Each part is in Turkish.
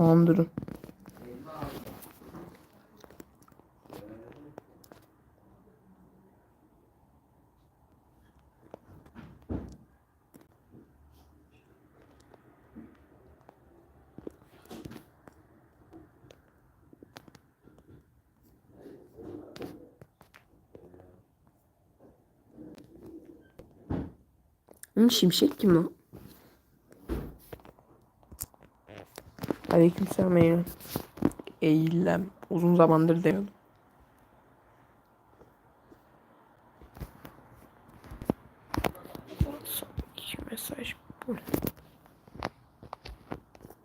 Tamam durun. Şimşek kim o? Aleykümselam Eylem. Eylem. Uzun zamandır demiyordum. Mesaj bu.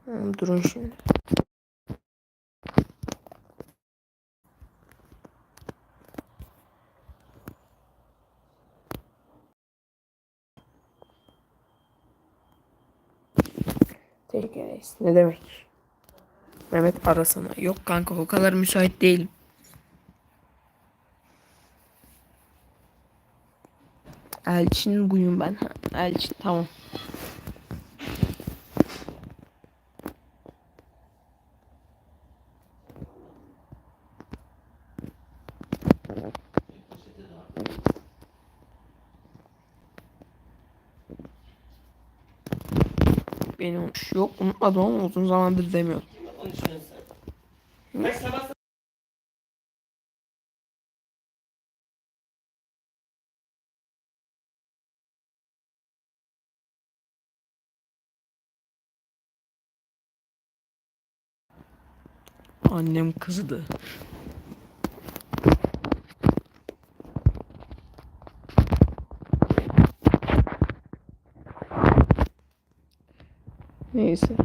Tamam, durun şimdi. Ederiz. Ne demek? Mehmet arasana. Yok kanka o kadar müsait değilim. Elçin buyum ben. Elçin tamam. Benim yok unutmadım ama uzun zamandır demiyordum. Annem kızdı. Neyse.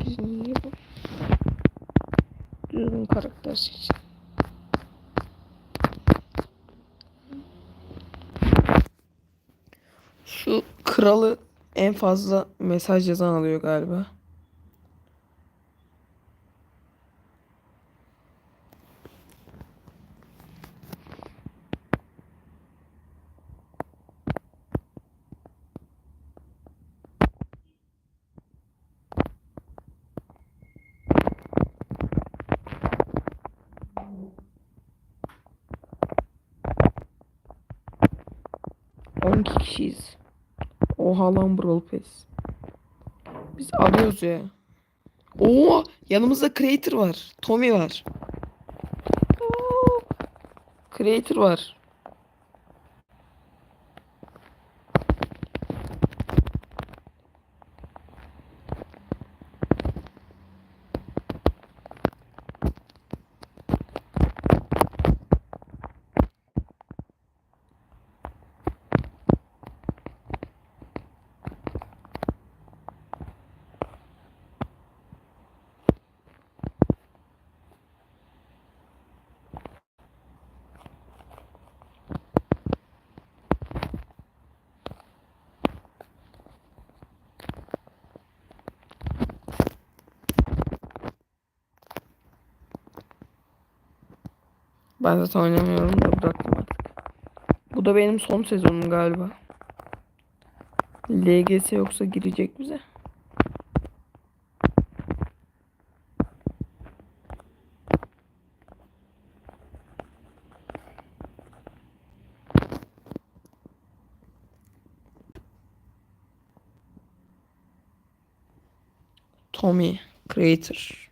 Biz bu? Düzgün karakter seçin. Şu kralı en fazla mesaj yazan alıyor galiba. Oha lan Brawl Pass. Biz alıyoruz ya. Oo, yanımızda Creator var. Tommy var. Oo, Creator var. Ben zaten oynamıyorum da bıraktım artık. Bu da benim son sezonum galiba. LGS yoksa girecek bize. Tommy Creator.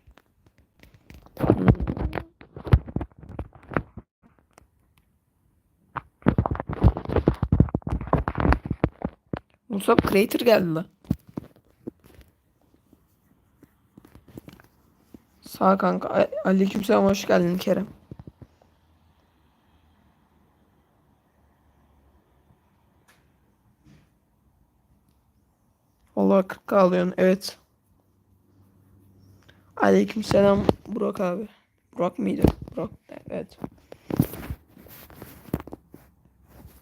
Musab Creator geldi la. Sağ kanka. Aleykümselam hoş geldin Kerem. Allah 40 alıyorsun. Evet. Aleykümselam Burak abi. Burak mıydı? Burak. Evet.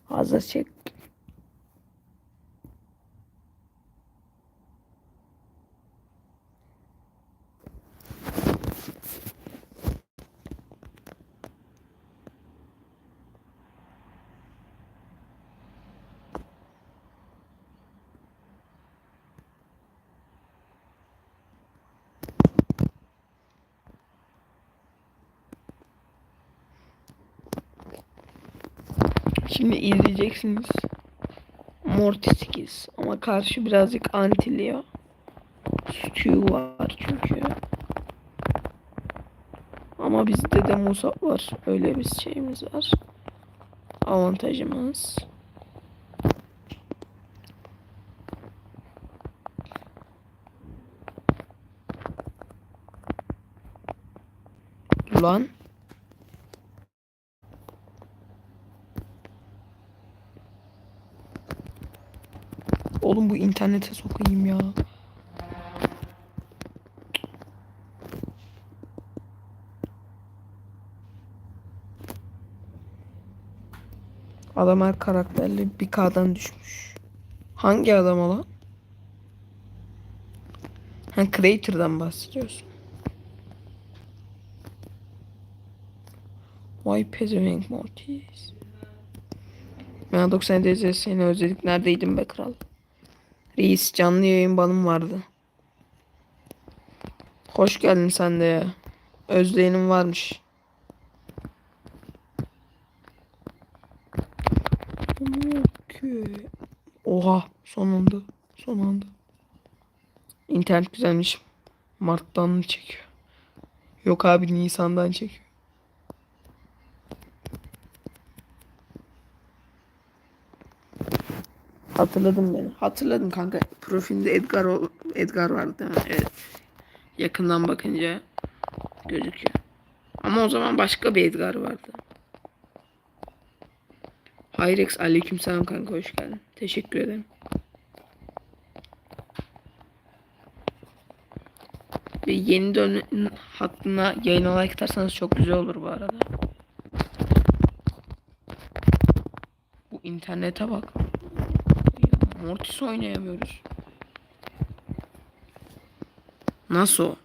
Hazır çek. Şimdi izleyeceksiniz. Mortis ama karşı birazcık antiliyor. Stu var çünkü. Ama bizde de Musab var. Öyle bir şeyimiz var. Avantajımız. Ulan. Oğlum bu internete sokayım ya. Adam her karakterli bir K'dan düşmüş. Hangi adam o lan? Ha Creator'dan bahsediyorsun. Vay pezevenk Mortis. Ben 90 derece seni özledik. Neredeydin be kral? Reis canlı yayın banım vardı. Hoş geldin sen de ya. Özleyenim varmış. Oha. Son anda. İnternet güzelmiş. Mart'tan mı çekiyor? Yok abi Nisan'dan çekiyor. Hatırladım beni. Hatırladım kanka. Profilinde Edgar Edgar vardı değil mi? Evet. Yakından bakınca gözüküyor. Ama o zaman başka bir Edgar vardı. Hayrex aleykümselam kanka hoş geldin. Teşekkür ederim. Ve yeni dön hattına yayına like atarsanız çok güzel olur bu arada. Bu internete bak. Mortis oynayamıyoruz. Nasıl? o?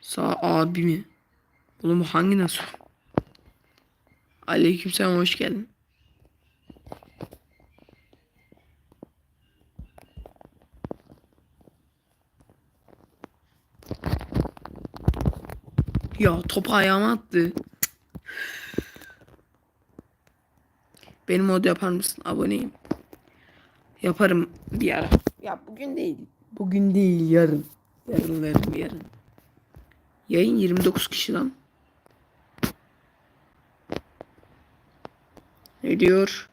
Sağ abi mi? Oğlum hangi nasıl? Aleykümselam hoş geldin. Ya topu ayağıma attı. Benim mod yapar mısın? Aboneyim. Yaparım bir ara. Ya bugün değil. Bugün değil yarın. Yarın yarın yarın. Yayın 29 kişi lan. Ne diyor?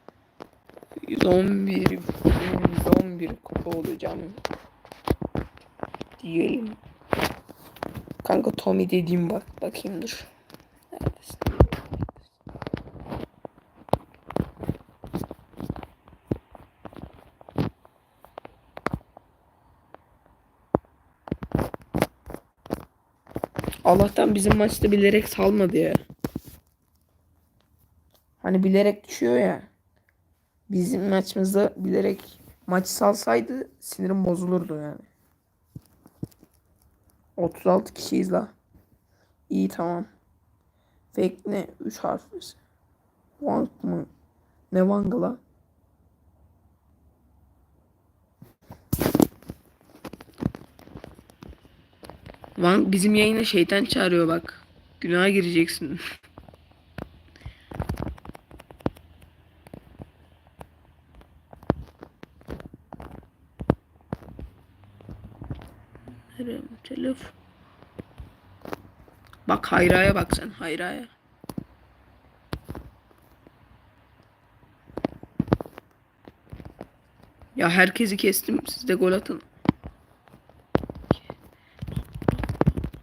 111 111 kupa olacağım. Diyelim. Kanka Tommy dediğim bak. Bakayım dur. Allah'tan bizim maçta bilerek salmadı ya. Hani bilerek düşüyor ya. Bizim maçımızda bilerek maç salsaydı sinirim bozulurdu yani. 36 kişiyiz la. İyi tamam. Fake ne? 3 harfli. Wang mı? Ne Wang'ı la? Wang bizim yayına şeytan çağırıyor bak. Günaha gireceksin. Telefon? Bak Hayra'ya bak sen Hayra'ya. Ya herkesi kestim siz de gol atın.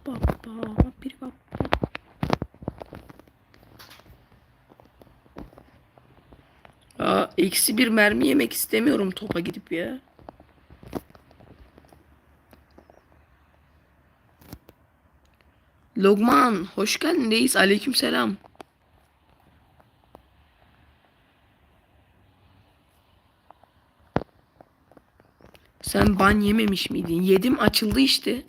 Baba, bir baba. Aa, eksi bir mermi yemek istemiyorum topa gidip ya. Logman hoş geldin reis aleykümselam. Sen ban yememiş miydin? Yedim açıldı işte.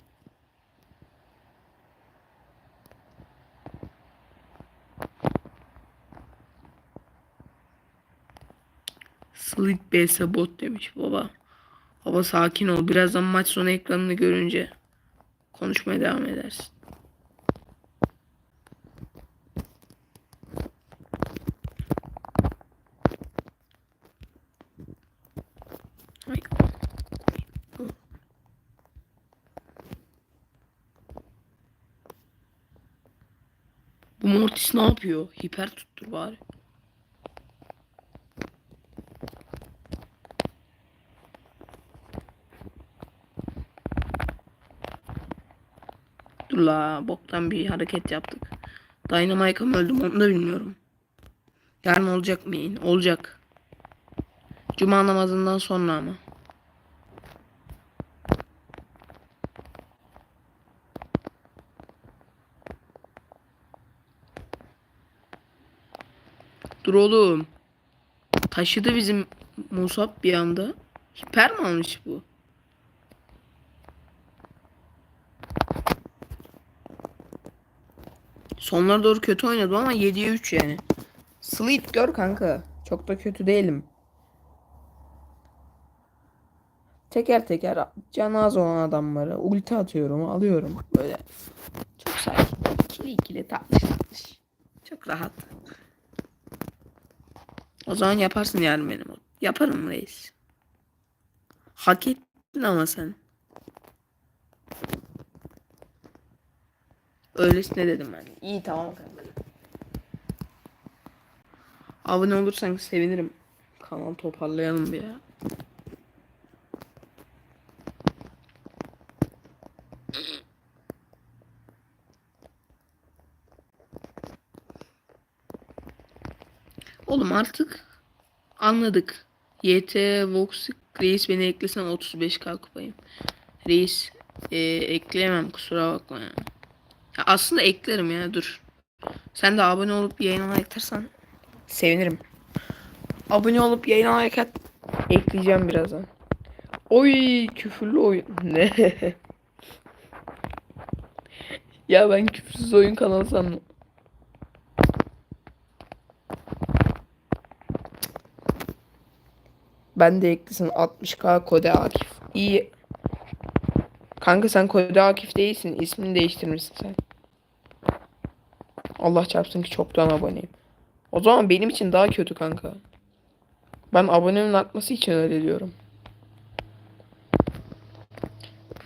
Sleep BS bot demiş baba. Baba sakin ol. Birazdan maç sonu ekranını görünce konuşmaya devam edersin. Bu Mortis ne yapıyor? Hiper tuttur bari. La boktan bir hareket yaptık. Dynamite'a mı öldüm onu da bilmiyorum. Yarın olacak mı yayın? Olacak. Cuma namazından sonra ama. Dur oğlum. Taşıdı bizim Musab bir anda. Hiper mi almış bu? Sonlara doğru kötü oynadım ama 7'ye 3 yani. Sleet gör kanka. Çok da kötü değilim. Teker teker canı az olan adamları ulti atıyorum, alıyorum. Böyle çok sakin. İkili ikili tatlış tatlış. Çok rahat. O zaman yaparsın yani benim. Yaparım reis. Hak ettin ama sen. Öylesine dedim ben. İyi tamam kanka. Abone olursan sevinirim. Kanal toparlayalım bir ya. Oğlum artık anladık. YT Vox Reis beni eklesen 35k kupayım. Reis e, ekleyemem kusura bakma ya. Ya. Aslında eklerim ya dur. Sen de abone olup yayına atarsan sevinirim. Abone olup yayına like at. Ekleyeceğim birazdan. Oy küfürlü oyun. Ne? ya ben küfürsüz oyun kanalı sandım. Ben de eklesin 60k Kode Akif. İyi. Kanka sen Kode Akif değilsin. İsmini değiştirmişsin sen. Allah çarpsın ki çoktan aboneyim. O zaman benim için daha kötü kanka. Ben abonenin artması için öyle diyorum.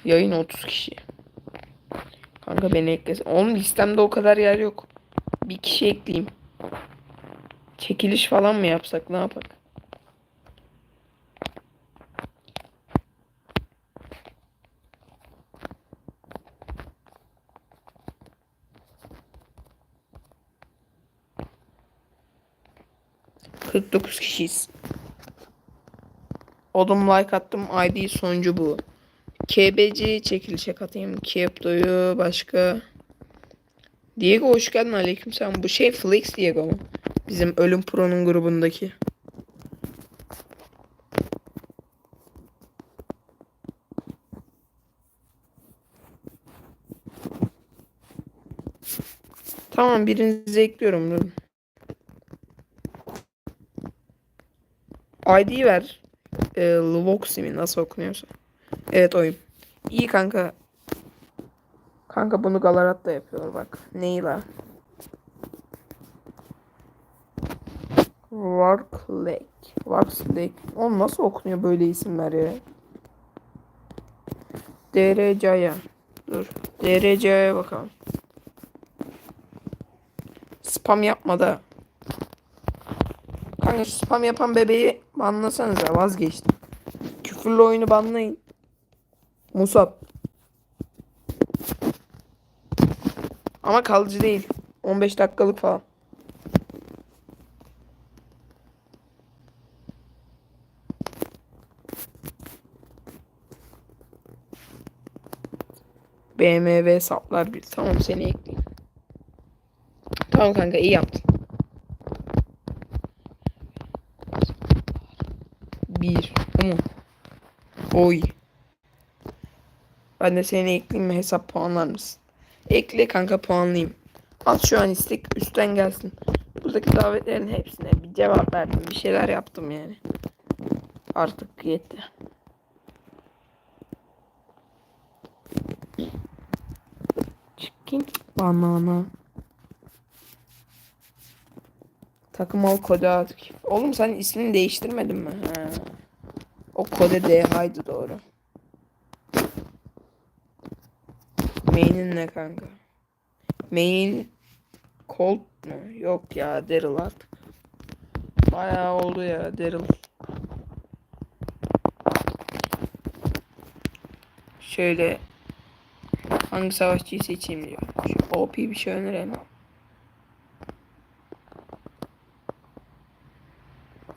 Yayın 30 kişi. Kanka beni eklesin. Onun listemde o kadar yer yok. Bir kişi ekleyeyim. Çekiliş falan mı yapsak ne yapak? Kırk dokuz kişiyiz. Odum like attım. ID sonucu bu. KBC çekilişe katayım. Kepto'yu başka. Diego hoş geldin aleyküm selam. Bu şey Flix Diego mu? Bizim Ölüm Pro'nun grubundaki. Tamam birinizi ekliyorum. Durun. ID ver. E, Lvoxi mi nasıl okunuyorsa. Evet oyun. İyi kanka. Kanka bunu Galarat da yapıyor bak. Neyla. Warklake. Warklake. Oğlum nasıl okunuyor böyle isimler ya? DRC'ye. Dur. DRC'ye bakalım. Spam yapma da. Kanka spam yapan bebeği banlasanıza vazgeçtim. Küfürlü oyunu banlayın. Musab. Ama kalıcı değil. 15 dakikalık falan. BMW saplar bir. Tamam seni ekleyeyim. Tamam kanka iyi yaptın. Bir. Tamam. Oy. Ben de seni ekleyeyim mi hesap puanlar mısın? Ekle kanka puanlayayım. At şu an istek üstten gelsin. Buradaki davetlerin hepsine bir cevap verdim. Bir şeyler yaptım yani. Artık yetti. Chicken banana. Takım ol kodu at. Oğlum sen ismini değiştirmedin mi? Ha. O kode DH'ydı doğru. Main'in ne kanka? Main Colt mu? Yok ya Daryl artık. Bayağı oldu ya Daryl. Şöyle hangi savaşçıyı seçeyim diyor. Şu OP bir şey önerelim.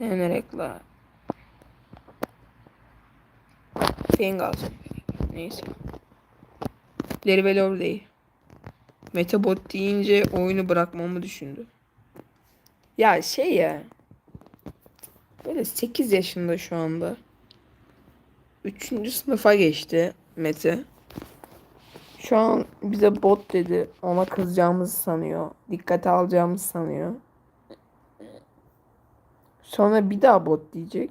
Ne önerek la? Fang alacağım. Neyse. Deribelor değil. Metabot deyince oyunu bırakmamı düşündü. Ya şey ya. Böyle 8 yaşında şu anda. 3. sınıfa geçti Mete. Şu an bize bot dedi. Ona kızacağımızı sanıyor. Dikkate alacağımızı sanıyor. Sonra bir daha bot diyecek.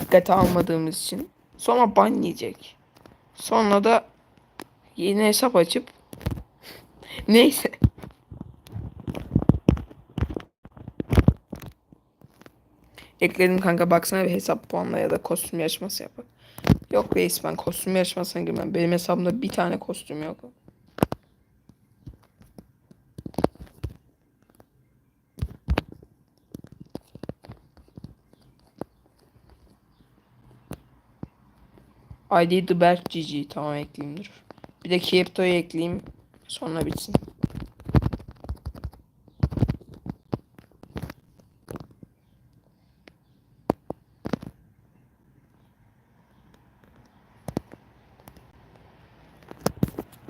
Dikkate almadığımız için. Sonra ban yiyecek. Sonra da yeni hesap açıp neyse. Ekledim kanka baksana bir hesap puanla ya da kostüm yarışması yapar. Yok reis ben kostüm yarışmasına girmem. Benim hesabımda bir tane kostüm yok. ID The Berk GG tamam ekleyeyim dur. Bir de Kirto'yu ekleyeyim. Sonra bitsin.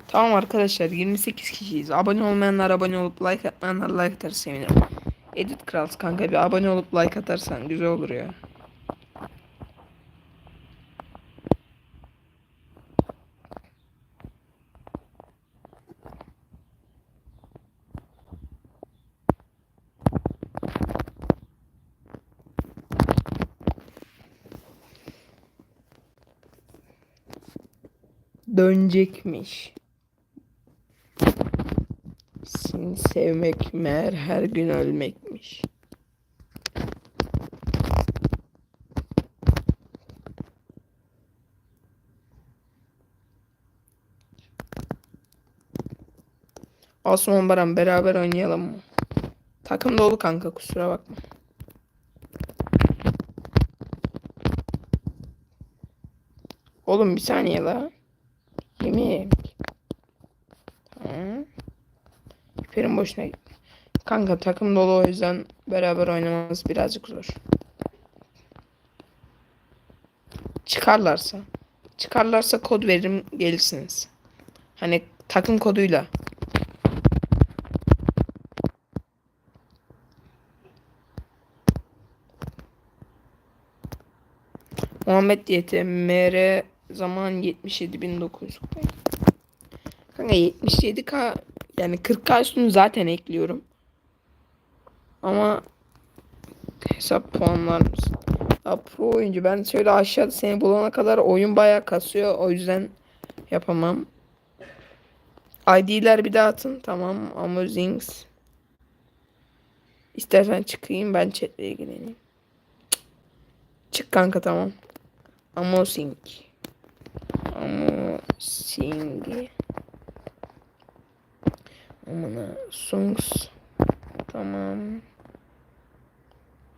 Tamam arkadaşlar 28 kişiyiz. Abone olmayanlar abone olup like atmayanlar like atar sevinirim. Edit Krals kanka bir abone olup like atarsan güzel olur ya. Dönecekmiş. Seni sevmek meğer her gün ölmekmiş. Osman Baran beraber oynayalım mı? Takım dolu kanka kusura bakma. Oğlum bir saniye la. Yemin Tamam. Boşuna. Kanka takım dolu o yüzden beraber oynamamız birazcık zor. Çıkarlarsa. Çıkarlarsa kod veririm gelirsiniz. Hani takım koduyla. Muhammed diyeti MR zaman 77.900 Kanka 77k yani 40k üstünü zaten ekliyorum. Ama hesap puanlar mısın? Ya pro oyuncu ben şöyle aşağıda seni bulana kadar oyun bayağı kasıyor o yüzden yapamam. ID'ler bir daha atın tamam Amazings. İstersen çıkayım ben chatle ilgileneyim. Çık kanka tamam. Amazing. Amazing. Amına songs. Tamam.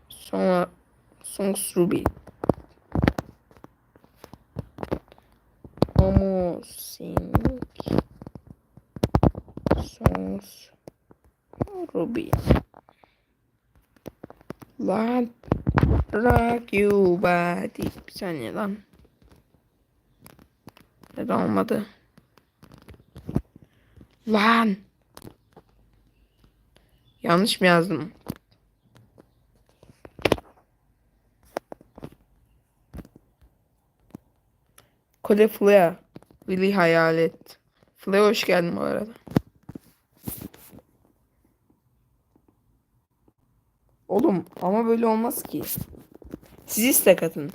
Sonra songs Ruby. Amazing. Songs Ruby. Lan Rock you body. Bir saniye lan. Neden olmadı? Lan. Yanlış mı yazdım? Kode Flea. Willy Hayalet. Flea hoş geldin bu arada. Oğlum ama böyle olmaz ki. Siz istek atın.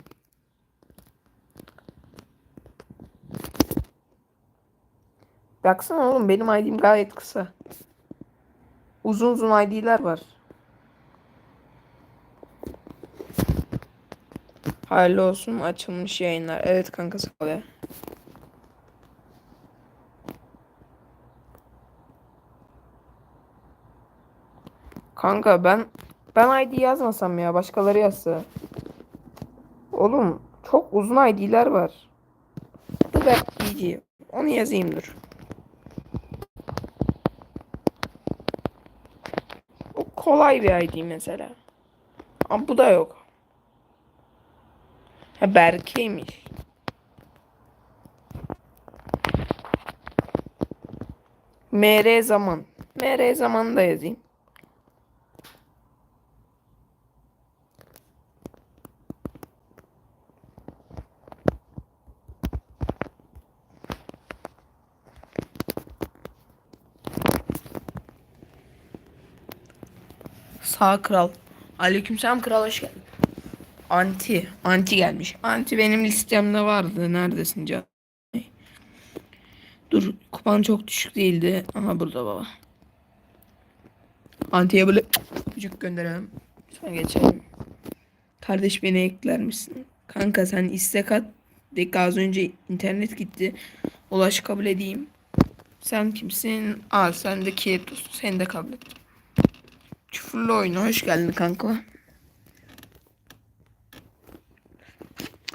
Baksana oğlum benim ID'm gayet kısa. Uzun uzun ID'ler var. Hayırlı olsun açılmış yayınlar. Evet kanka sağ. Kanka ben ben ID yazmasam ya başkaları yazsa. Oğlum çok uzun ID'ler var. Ben ID. Onu yazayım dur. O kolay bir ID mesela. Ama bu da yok. Ha Berke'ymiş. MR zaman. MR zaman da yazayım. Sağ kral. Aleykümselam kral hoş geldin. Anti. Anti gelmiş. Anti benim listemde vardı. Neredesin can? Dur kupan çok düşük değildi. Aha burada baba. Anti'ye böyle küçük gönderelim. Sonra geçelim. Kardeş beni ekler misin? Kanka sen istek at. Dakika az önce internet gitti. Ulaş kabul edeyim. Sen kimsin? Aa sen de dostu. Seni de kabul et. Küfürlü oyuna hoş geldin kanka.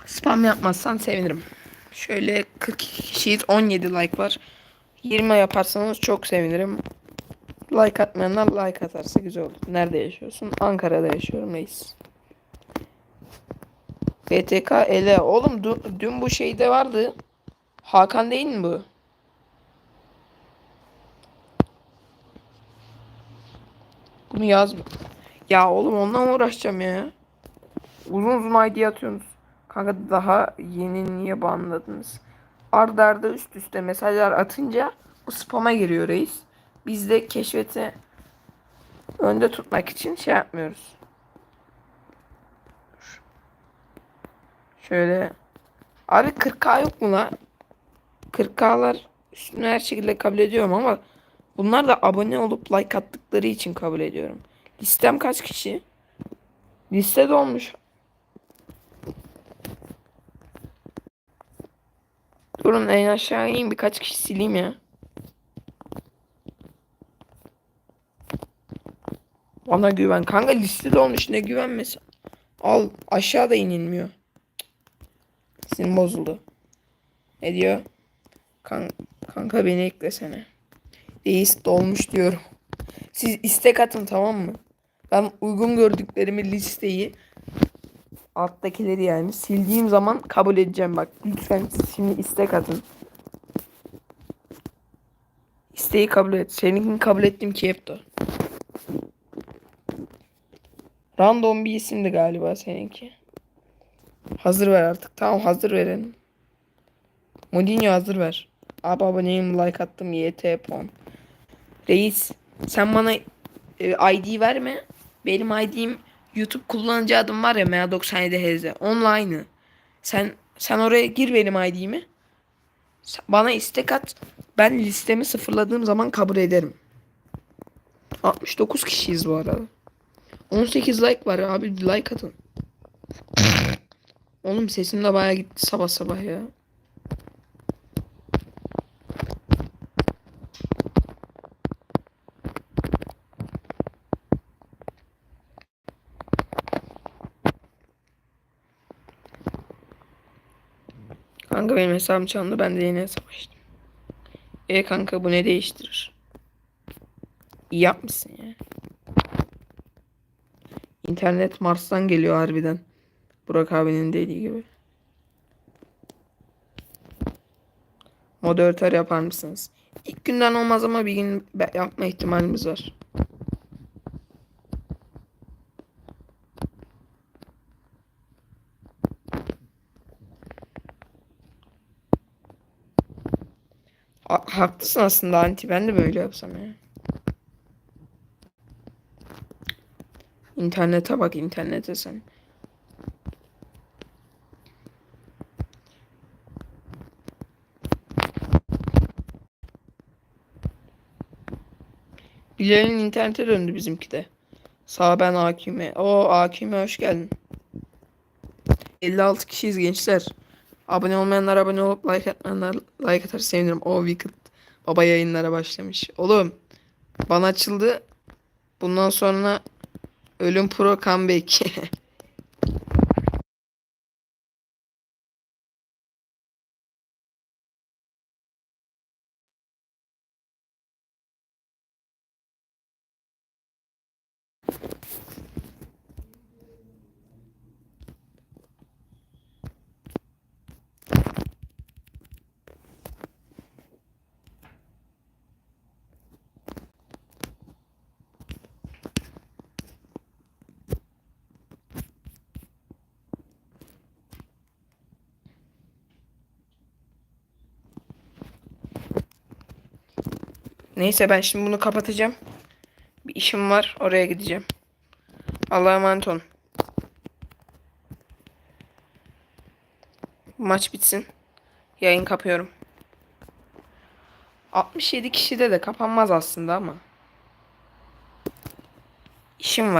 Spam yapmazsan sevinirim. Şöyle 40 kişiyiz 17 like var. 20 yaparsanız çok sevinirim. Like atmayanlar like atarsa güzel olur. Nerede yaşıyorsun? Ankara'da yaşıyorum reis. BTK ele. Oğlum dü- dün bu şeyde vardı. Hakan değil mi bu? Bunu yazma. Ya oğlum ondan uğraşacağım ya? Uzun uzun ID atıyorsunuz. Kanka daha yeni niye banladınız? Arda arda üst üste mesajlar atınca bu spama giriyor reis. Biz de keşfeti önde tutmak için şey yapmıyoruz. Şöyle. Abi 40k yok mu lan? 40k'lar üstüne her şekilde kabul ediyorum ama bunlar da abone olup like attıkları için kabul ediyorum. Listem kaç kişi? Liste dolmuş. Durun en aşağı ineyim birkaç kişi sileyim ya. Bana güven. Kanka listede olmuş ne güvenmesi. Al aşağıda inilmiyor. Senin bozuldu. Ne diyor? Kan kanka beni eklesene. Reis dolmuş diyorum. Siz istek atın tamam mı? Ben uygun gördüklerimi listeyi alttakileri yani sildiğim zaman kabul edeceğim bak. Lütfen şimdi istek atın. İsteği kabul et. Seninkini kabul ettim ki hep de. Random bir isimdi galiba seninki. Hazır ver artık. Tamam hazır verelim. Modinho hazır ver. Abi aboneyim like attım YT puan. Reis sen bana e, ID verme. Benim ID'm YouTube kullanıcı adım var ya MA97HZ. Onunla aynı. Sen sen oraya gir benim ID'mi. Bana istek at. Ben listemi sıfırladığım zaman kabul ederim. 69 kişiyiz bu arada. 18 like var abi like atın. Oğlum sesim de baya gitti sabah sabah ya. Kanka benim hesabım çalındı ben de yeni hesap açtım. E kanka bu ne değiştirir? İyi yapmışsın ya. İnternet Mars'tan geliyor harbiden. Burak abinin dediği gibi. Moderatör yapar mısınız? İlk günden olmaz ama bir gün yapma ihtimalimiz var. Ha- haklısın aslında anti ben de böyle yapsam ya. İnternete bak internete sen. Bilal'in internete döndü bizimki de. Sağ ben Akime. O Akime hoş geldin. 56 kişiyiz gençler. Abone olmayanlar abone olup like atmayanlar like atar sevinirim. O Wicked baba yayınlara başlamış. Oğlum bana açıldı. Bundan sonra Ölüm Pro Comeback. Neyse ben şimdi bunu kapatacağım. Bir işim var oraya gideceğim. Allah'a emanet olun. Maç bitsin. Yayın kapıyorum. 67 kişide de kapanmaz aslında ama. İşim var.